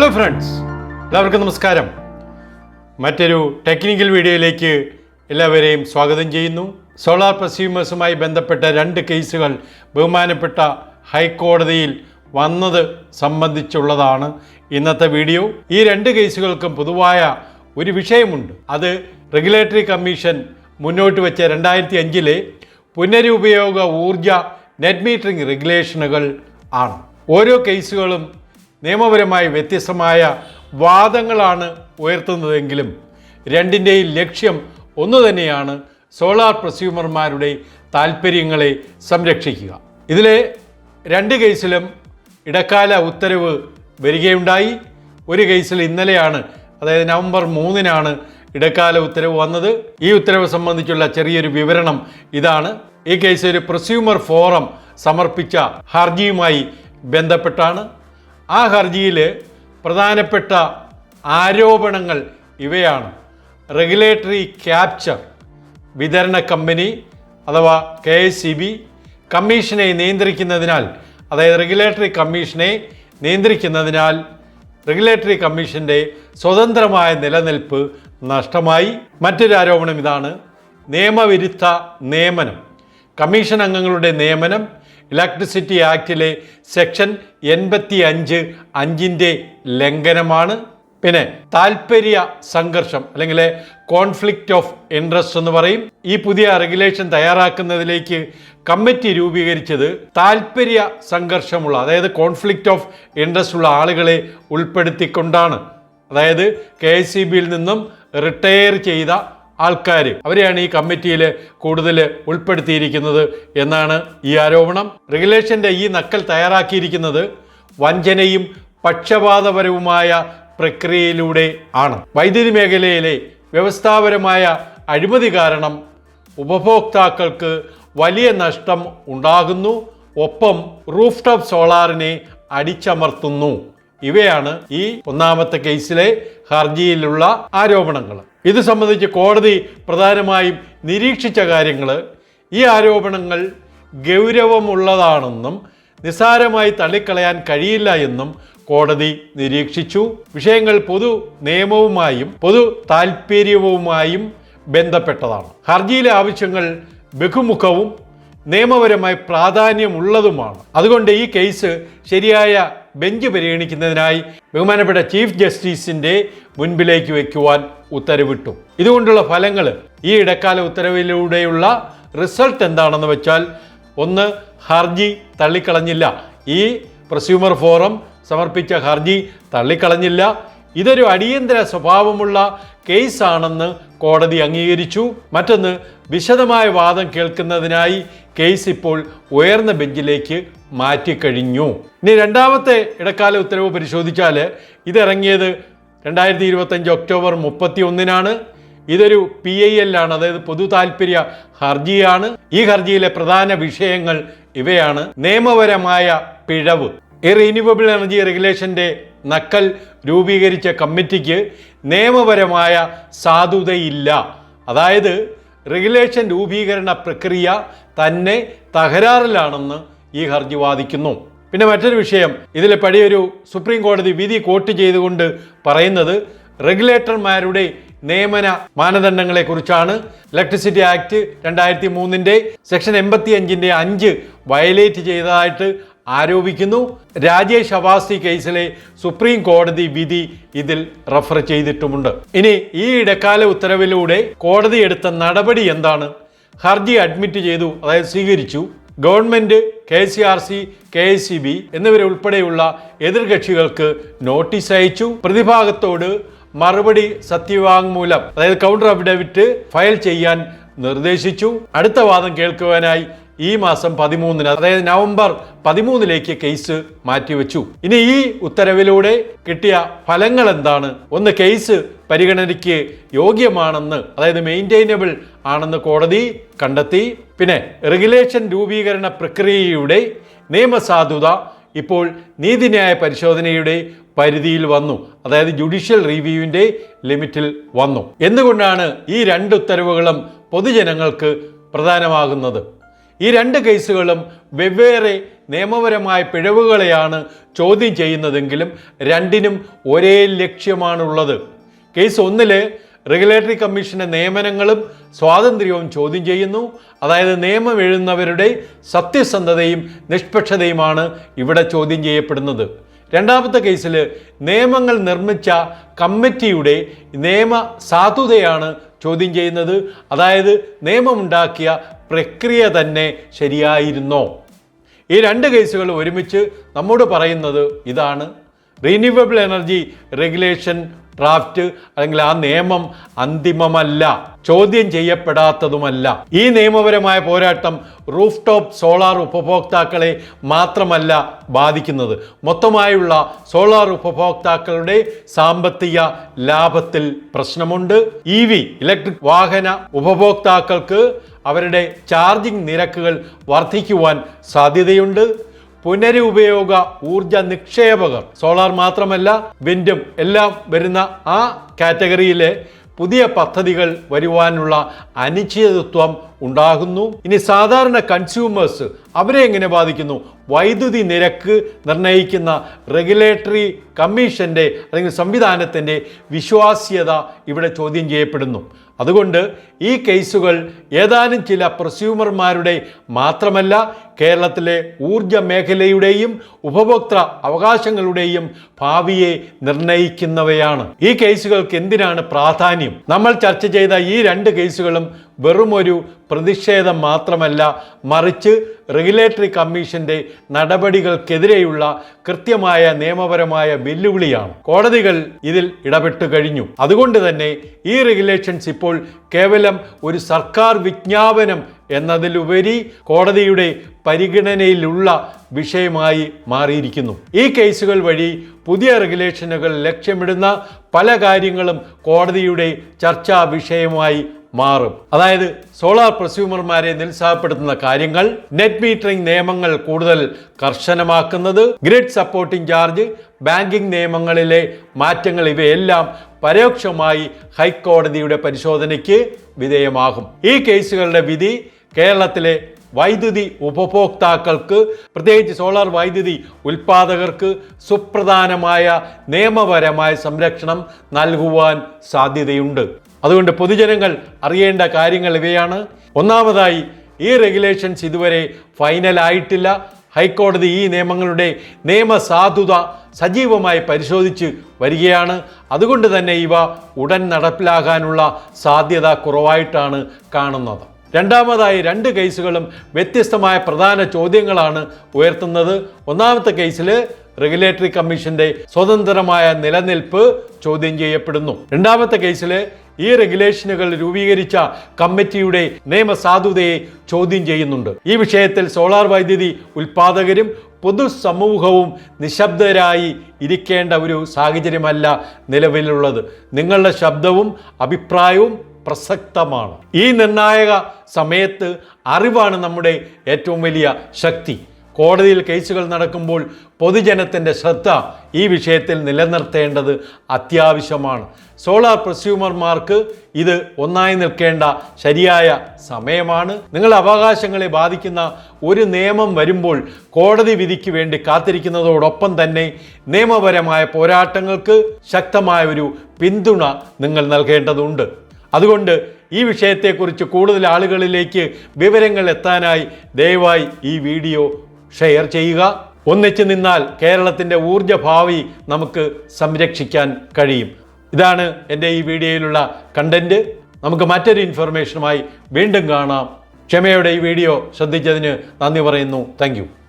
Hello friends എല്ലാവർക്കും നമസ്കാരം. മറ്റൊരു ടെക്നിക്കൽ വീഡിയോയിലേക്ക് എല്ലാവരെയും സ്വാഗതം ചെയ്യുന്നു. സോളാർ പ്രസ്യൂമേഴ്സുമായി ബന്ധപ്പെട്ട രണ്ട് കേസുകൾ ബഹുമാനപ്പെട്ട ഹൈക്കോടതിയിൽ വന്നത് സംബന്ധിച്ചുള്ളതാണ് ഇന്നത്തെ വീഡിയോ ഈ രണ്ട് കേസുകൾക്കും പൊതുവായ ഒരു വിഷയമുണ്ട്. അത് റെഗുലേറ്ററി കമ്മീഷൻ മുന്നോട്ട് വെച്ച രണ്ടായിരത്തി അഞ്ചിലെ പുനരുപയോഗ ഊർജ നെറ്റ് മീറ്ററിംഗ് റെഗുലേഷനുകൾ ആണ്. ഓരോ കേസുകളും നിയമപരമായി വ്യത്യസ്തമായ വാദങ്ങളാണ് ഉയർത്തുന്നതെങ്കിലും രണ്ടിന്റെയും ലക്ഷ്യം ഒന്നു തന്നെയാണ് സോളാർ പ്രസ്യൂമർമാരുടെ താൽപ്പര്യങ്ങളെ സംരക്ഷിക്കുക. ഇതിലെ രണ്ട് കേസിലും ഇടക്കാല ഉത്തരവ് വരികയുണ്ടായി. ഒരു കേസിൽ ഇന്നലെയാണ് അതായത് നവംബർ മൂന്നിനാണ് ഇടക്കാല ഉത്തരവ് വന്നത്. ഈ ഉത്തരവ് സംബന്ധിച്ചുള്ള ചെറിയൊരു വിവരണം ഇതാണ്. ഈ കേസ് ഒരു പ്രസ്യൂമർ ഫോറം സമർപ്പിച്ച ഹർജിയുമായി ബന്ധപ്പെട്ടാണ്. ആ ഹർജിയിൽ പ്രധാനപ്പെട്ട ആരോപണങ്ങൾ ഇവയാണ്. റെഗുലേറ്ററി ക്യാപ്ചർ വിതരണ കമ്പനി അഥവാ കെ എസ് സി ബി കമ്മീഷനെ നിയന്ത്രിക്കുന്നതിനാൽ അതായത് റെഗുലേറ്ററി കമ്മീഷനെ നിയന്ത്രിക്കുന്നതിനാൽ റെഗുലേറ്ററി കമ്മീഷന്റെ സ്വതന്ത്രമായ നിലനിൽപ്പ് നഷ്ടമായി. മറ്റൊരു ആരോപണം ഇതാണ്. നിയമവിരുദ്ധ നിയമനം. കമ്മീഷൻ അംഗങ്ങളുടെ നിയമനം ഇലക്ട്രിസിറ്റി ആക്റ്റിലെ സെക്ഷൻ എൺപത്തി അഞ്ച് അഞ്ചിന്റെ ലംഘനമാണ്. പിന്നെ താല്പര്യ സംഘർഷം അല്ലെങ്കിൽ കോൺഫ്ലിക്റ്റ് ഓഫ് ഇൻട്രസ്റ്റ് എന്ന് പറയും. ഈ പുതിയ റെഗുലേഷൻ തയ്യാറാക്കുന്നതിലേക്ക് കമ്മിറ്റി രൂപീകരിച്ചത് താല്പര്യ സംഘർഷമുള്ള അതായത് കോൺഫ്ലിക്റ്റ് ഓഫ് ഇൻട്രസ്റ്റ് ഉള്ള ആളുകളെ ഉൾപ്പെടുത്തിക്കൊണ്ടാണ്. അതായത് കെ നിന്നും റിട്ടയർ ചെയ്ത ആൾക്കാർ അവരെയാണ് ഈ കമ്മിറ്റിയിൽ കൂടുതൽ ഉൾപ്പെടുത്തിയിരിക്കുന്നത് എന്നാണ് ഈ ആരോപണം. റെഗുലേഷന്റെ ഈ നക്കൽ തയ്യാറാക്കിയിരിക്കുന്നത് വഞ്ചനയും പക്ഷപാതപരവുമായ പ്രക്രിയയിലൂടെ ആണ്. വൈദ്യുതി മേഖലയിലെ വ്യവസ്ഥാപരമായ അഴിമതി കാരണം ഉപഭോക്താക്കൾക്ക് വലിയ നഷ്ടം ഉണ്ടാകുന്നു. ഒപ്പം റൂഫ് ടോപ്പ് സോളാറിനെ അടിച്ചമർത്തുന്നു. ഇവയാണ് ഈ ഒന്നാമത്തെ കേസിലെ ഹർജിയിലുള്ള ആരോപണങ്ങൾ. ഇത് സംബന്ധിച്ച് കോടതി പ്രധാനമായും നിരീക്ഷിച്ച കാര്യങ്ങൾ ഈ ആരോപണങ്ങൾ ഗൗരവമുള്ളതാണെന്നും നിസ്സാരമായി തള്ളിക്കളയാൻ കഴിയില്ല എന്നും കോടതി നിരീക്ഷിച്ചു. വിഷയങ്ങൾ പൊതു നിയമവുമായും പൊതു താൽപ്പര്യവുമായും ബന്ധപ്പെട്ടതാണ്. ഹർജിയിലെ ആവശ്യങ്ങൾ ബഹുമുഖവും നിയമപരമായി പ്രാധാന്യമുള്ളതുമാണ്. അതുകൊണ്ട് ഈ കേസ് ശരിയായ ബെഞ്ച് പരിഗണിക്കുന്നതിനായി ബഹുമാനപ്പെട്ട ചീഫ് ജസ്റ്റിസിന്റെ മുൻപിലേക്ക് വെക്കുവാൻ ഉത്തരവിട്ടു. ഇതുകൊണ്ടുള്ള ഫലങ്ങൾ ഈ ഇടക്കാല ഉത്തരവിലൂടെയുള്ള റിസൾട്ട് എന്താണെന്ന് വെച്ചാൽ ഒന്ന് ഹർജി തള്ളിക്കളഞ്ഞില്ല. ഈ പ്രസ്യൂമർ ഫോറം സമർപ്പിച്ച ഹർജി തള്ളിക്കളഞ്ഞില്ല. ഇതൊരു അടിയന്തര സ്വഭാവമുള്ള കേസാണെന്ന് കോടതി അംഗീകരിച്ചു. മറ്റൊന്ന് വിശദമായ വാദം കേൾക്കുന്നതിനായി കേസ് ഇപ്പോൾ ഉയർന്ന ബെഞ്ചിലേക്ക് മാറ്റിക്കഴിഞ്ഞു. ഇനി രണ്ടാമത്തെ ഇടക്കാല ഉത്തരവ് പരിശോധിച്ചാൽ ഇതിറങ്ങിയത് രണ്ടായിരത്തി ഇരുപത്തഞ്ച് ഒക്ടോബർ മുപ്പത്തി ഒന്നിനാണ് ഇതൊരു പി ഐ എൽ ആണ് അതായത് പൊതു താല്പര്യ ഹർജിയാണ്. ഈ ഹർജിയിലെ പ്രധാന വിഷയങ്ങൾ ഇവയാണ്. നിയമപരമായ പിഴവ്. റീന്യൂവബിൾ എനർജി റെഗുലേഷന്റെ നക്കൽ രൂപീകരിച്ച കമ്മിറ്റിക്ക് നിയമപരമായ സാധുതയില്ല. അതായത് റെഗുലേഷൻ രൂപീകരണ പ്രക്രിയ തന്നെ തകരാറിലാണെന്ന് ഈ ഹർജി വാദിക്കുന്നു. പിന്നെ മറ്റൊരു വിഷയം ഇതിലെ പടിയൊരു സുപ്രീം കോടതി വിധി കോട്ട് ചെയ്തുകൊണ്ട് പറയുന്നത് റെഗുലേറ്റർമാരുടെ നിയമന മാനദണ്ഡങ്ങളെ കുറിച്ചാണ് ഇലക്ട്രിസിറ്റി ആക്ട് രണ്ടായിരത്തി മൂന്നിന്റെ സെക്ഷൻ എൺപത്തി അഞ്ചിന്റെ അഞ്ച് വയലേറ്റ് ചെയ്തതായിട്ട് ആരോപിക്കുന്നു. രാജേഷ് അവാസ്തി കേസിലെ സുപ്രീം കോടതി വിധി ഇതിൽ റഫർ ചെയ്തിട്ടുമുണ്ട്. ഇനി ഈ ഇടക്കാല ഉത്തരവിലൂടെ കോടതി എടുത്ത നടപടി എന്താണ്? ഹർജി അഡ്മിറ്റ് ചെയ്തു അതായത് സ്വീകരിച്ചു. Government K C R C K S C B എന്നിവരുൾപ്പെടെയുള്ള എതിർകക്ഷികൾക്ക് നോട്ടീസ് അയച്ചു. പ്രതിഭാഗത്തോട് മറുപടി സത്യവാങ്മൂലം അതായത് കൗണ്ടർ അഫിഡവിറ്റ് ഫയൽ ചെയ്യാൻ നിർദ്ദേശിച്ചു. അടുത്ത വാദം കേൾക്കുവാനായി ഈ മാസം പതിമൂന്നിന് അതായത് നവംബർ പതിമൂന്നിലേക്ക് കേസ് മാറ്റിവെച്ചു. ഇനി ഈ ഉത്തരവിലൂടെ കിട്ടിയ ഫലങ്ങൾ എന്താണ് ഒന്ന് കേസ് പരിഗണനയ്ക്ക് യോഗ്യമാണെന്ന് അതായത് മെയിന്റൈനബിൾ ആണെന്ന് കോടതി കണ്ടെത്തി. പിന്നെ റെഗുലേഷൻ രൂപീകരണ പ്രക്രിയയുടെ നിയമസാധുത ഇപ്പോൾ നീതിന്യായ പരിശോധനയുടെ പരിധിയിൽ വന്നു. അതായത് ജുഡീഷ്യൽ റിവ്യൂവിന്റെ ലിമിറ്റിൽ വന്നു. എന്തുകൊണ്ടാണ് ഈ രണ്ട് ഉത്തരവുകളും പൊതുജനങ്ങൾക്ക് പ്രധാനമാകുന്നത്? ഈ രണ്ട് കേസുകളും വെവ്വേറെ നിയമപരമായ പിഴവുകളെയാണ് ചോദ്യം ചെയ്യുന്നതെങ്കിലും രണ്ടിനും ഒരേ ലക്ഷ്യമാണുള്ളത്. കേസ് ഒന്നിൽ റെഗുലേറ്ററി കമ്മീഷന്റെ നിയമനങ്ങളും സ്വാതന്ത്ര്യവും ചോദ്യം ചെയ്യുന്നു. അതായത് നിയമം എഴുതുന്നവരുടെ സത്യസന്ധതയും നിഷ്പക്ഷതയുമാണ് ഇവിടെ ചോദ്യം ചെയ്യപ്പെടുന്നത്. രണ്ടാമത്തെ കേസിൽ നിയമങ്ങൾ നിർമ്മിച്ച കമ്മിറ്റിയുടെ നിയമ സാധുതയാണ് ചോദ്യം ചെയ്യുന്നത്. അതായത് നിയമമുണ്ടാക്കിയ പ്രക്രിയ തന്നെ ശരിയായിരുന്നോ? ഈ രണ്ട് കേസുകൾ ഒരുമിച്ച് നമ്മോട് പറയുന്നത് ഇതാണ്. റീന്യൂവബിൾ എനർജി റെഗുലേഷൻ ഡ്രാഫ്റ്റ് അല്ലെങ്കിൽ ആ നിയമം അന്തിമമല്ല ചോദ്യം ചെയ്യപ്പെടാത്തതുമല്ല. ഈ നിയമപരമായ പോരാട്ടം റൂഫ് ടോപ്പ് സോളാർ ഉപഭോക്താക്കളെ മാത്രമല്ല ബാധിക്കുന്നത്. മൊത്തമായുള്ള സോളാർ ഉപഭോക്താക്കളുടെ സാമ്പത്തിക ലാഭത്തിൽ പ്രശ്നമുണ്ട്. ഇ വി ഇലക്ട്രിക് വാഹന ഉപഭോക്താക്കൾക്ക് അവരുടെ ചാർജിംഗ് നിരക്കുകൾ വർദ്ധിക്കുവാൻ സാധ്യതയുണ്ട്. പുനരുപയോഗ ഊർജ നിക്ഷേപകർ. സോളാർ മാത്രമല്ല വിൻഡും എല്ലാം വരുന്ന ആ കാറ്റഗറിയിലെ പുതിയ പദ്ധതികൾ വരുവാനുള്ള അനിശ്ചിതത്വം ഉണ്ടാകുന്നു. ഇനി സാധാരണ കൺസ്യൂമേഴ്സ് അവരെ എങ്ങനെ ബാധിക്കുന്നു? വൈദ്യുതി നിരക്ക് നിർണയിക്കുന്ന റെഗുലേറ്ററി കമ്മീഷന്റെ അല്ലെങ്കിൽ സംവിധാനത്തിന്റെ വിശ്വാസ്യത ഇവിടെ ചോദ്യം ചെയ്യപ്പെടുന്നു. അതുകൊണ്ട് ഈ കേസുകൾ ഏതാനും ചില പ്രസ്യൂമർമാരുടെ മാത്രമല്ല കേരളത്തിലെ ഊർജ മേഖലയുടെയും ഉപഭോക്തൃ അവകാശങ്ങളുടെയും ഭാവിയെ നിർണയിക്കുന്നവയാണ്. ഈ കേസുകൾക്ക് എന്തിനാണ് പ്രാധാന്യം? നമ്മൾ ചർച്ച ചെയ്ത ഈ രണ്ട് കേസുകളും വെറുമൊരു പ്രതിഷേധം മാത്രമല്ല മറിച്ച് റെഗുലേറ്ററി കമ്മീഷന്റെ നടപടികൾക്കെതിരെയുള്ള കൃത്യമായ നിയമപരമായ വെല്ലുവിളിയാണ്. കോടതികൾ ഇതിൽ ഇടപെട്ടു കഴിഞ്ഞു. അതുകൊണ്ട് തന്നെ ഈ റെഗുലേഷൻസ് ഇപ്പോൾ കേവലം ഒരു സർക്കാർ വിജ്ഞാപനം എന്നതിലുപരി കോടതിയുടെ പരിഗണനയിലുള്ള വിഷയമായി മാറിയിരിക്കുന്നു. ഈ കേസുകൾ വഴി പുതിയ റെഗുലേഷനുകൾ ലക്ഷ്യമിടുന്ന പല കാര്യങ്ങളും കോടതിയുടെ ചർച്ചാ വിഷയമായി മാറും. അതായത് സോളാർ പ്രസ്യൂമർമാരെ നിരുത്സാഹപ്പെടുത്തുന്ന കാര്യങ്ങൾ നെറ്റ് മീറ്ററിംഗ് നിയമങ്ങൾ കൂടുതൽ കർശനമാക്കുന്നത് ഗ്രിഡ് സപ്പോർട്ടിംഗ് ചാർജ് ബാങ്കിംഗ് നിയമങ്ങളിലെ മാറ്റങ്ങൾ ഇവയെല്ലാം പരോക്ഷമായി ഹൈക്കോടതിയുടെ പരിശോധനയ്ക്ക് വിധേയമാകും. ഈ കേസുകളുടെ വിധി കേരളത്തിലെ വൈദ്യുതി ഉപഭോക്താക്കൾക്ക് പ്രത്യേകിച്ച് സോളാർ വൈദ്യുതി ഉൽപാദകർക്ക് സുപ്രധാനമായ നിയമപരമായ സംരക്ഷണം നൽകുവാൻ സാധ്യതയുണ്ട്. അതുകൊണ്ട് പൊതുജനങ്ങൾ അറിയേണ്ട കാര്യങ്ങൾ ഇവയാണ്. ഒന്നാമതായി ഈ റെഗുലേഷൻസ് ഇതുവരെ ഫൈനൽ ആയിട്ടില്ല. ഹൈക്കോടതി ഈ നിയമങ്ങളുടെ നിയമസാധുത സജീവമായി പരിശോധിച്ച് വരികയാണ്. അതുകൊണ്ട് തന്നെ ഇവ ഉടൻ നടപ്പിലാകാനുള്ള സാധ്യത കുറവായിട്ടാണ് കാണുന്നത്. രണ്ടാമതായി രണ്ട് കേസുകളും വ്യത്യസ്തമായ പ്രധാന ചോദ്യങ്ങളാണ് ഉയർത്തുന്നത്. ഒന്നാമത്തെ കേസിൽ റെഗുലേറ്ററി കമ്മീഷന്റെ സ്വതന്ത്രമായ നിലനിൽപ്പ് ചോദ്യം ചെയ്യപ്പെടുന്നു. രണ്ടാമത്തെ കേസിൽ ഈ റെഗുലേഷനുകൾ രൂപീകരിച്ച കമ്മിറ്റിയുടെ നിയമസാധുതയെ ചോദ്യം ചെയ്യുന്നുണ്ട്. ഈ വിഷയത്തിൽ സോളാർ വൈദ്യുതി ഉൽപാദകരും പൊതുസമൂഹവും നിശബ്ദരായി ഇരിക്കേണ്ട ഒരു സാഹചര്യമല്ല നിലവിലുള്ളത്. നിങ്ങളുടെ ശബ്ദവും അഭിപ്രായവും പ്രസക്തമാണ്. ഈ നിർണായക സമയത്ത് അറിവാണ് നമ്മുടെ ഏറ്റവും വലിയ ശക്തി. കോടതിയിൽ കേസുകൾ നടക്കുമ്പോൾ പൊതുജനത്തിന്റെ ശ്രദ്ധ ഈ വിഷയത്തിൽ നിലനിർത്തേണ്ടത് അത്യാവശ്യമാണ്. സോളാർ പ്രസ്യൂമർമാർക്ക് ഇത് ഒന്നായി നിൽക്കേണ്ട ശരിയായ സമയമാണ്. നിങ്ങളുടെ അവകാശങ്ങളെ ബാധിക്കുന്ന ഒരു നിയമം വരുമ്പോൾ കോടതി വിധിക്ക് വേണ്ടി കാത്തിരിക്കുന്നതോടൊപ്പം തന്നെ നിയമപരമായ പോരാട്ടങ്ങൾക്ക് ശക്തമായ ഒരു പിന്തുണ നിങ്ങൾ നൽകേണ്ടതുണ്ട്. അതുകൊണ്ട് ഈ വിഷയത്തെക്കുറിച്ച് കൂടുതൽ ആളുകളിലേക്ക് വിവരങ്ങൾ എത്താനായി ദയവായി ഈ വീഡിയോ ഷെയർ ചെയ്യുക. ഒന്നിച്ചു നിന്നാൽ കേരളത്തിന്റെ ഊർജ ഭാവി നമുക്ക് സംരക്ഷിക്കാൻ കഴിയും. ഇതാണ് എന്റെ ഈ വീഡിയോയിലുള്ള കണ്ടന്റ് നമുക്ക് മറ്റൊരു ഇൻഫർമേഷനുമായി വീണ്ടും കാണാം. ക്ഷമയുടെ ഈ വീഡിയോ ശ്രദ്ധിച്ചതിന് നന്ദി പറയുന്നു. താങ്ക്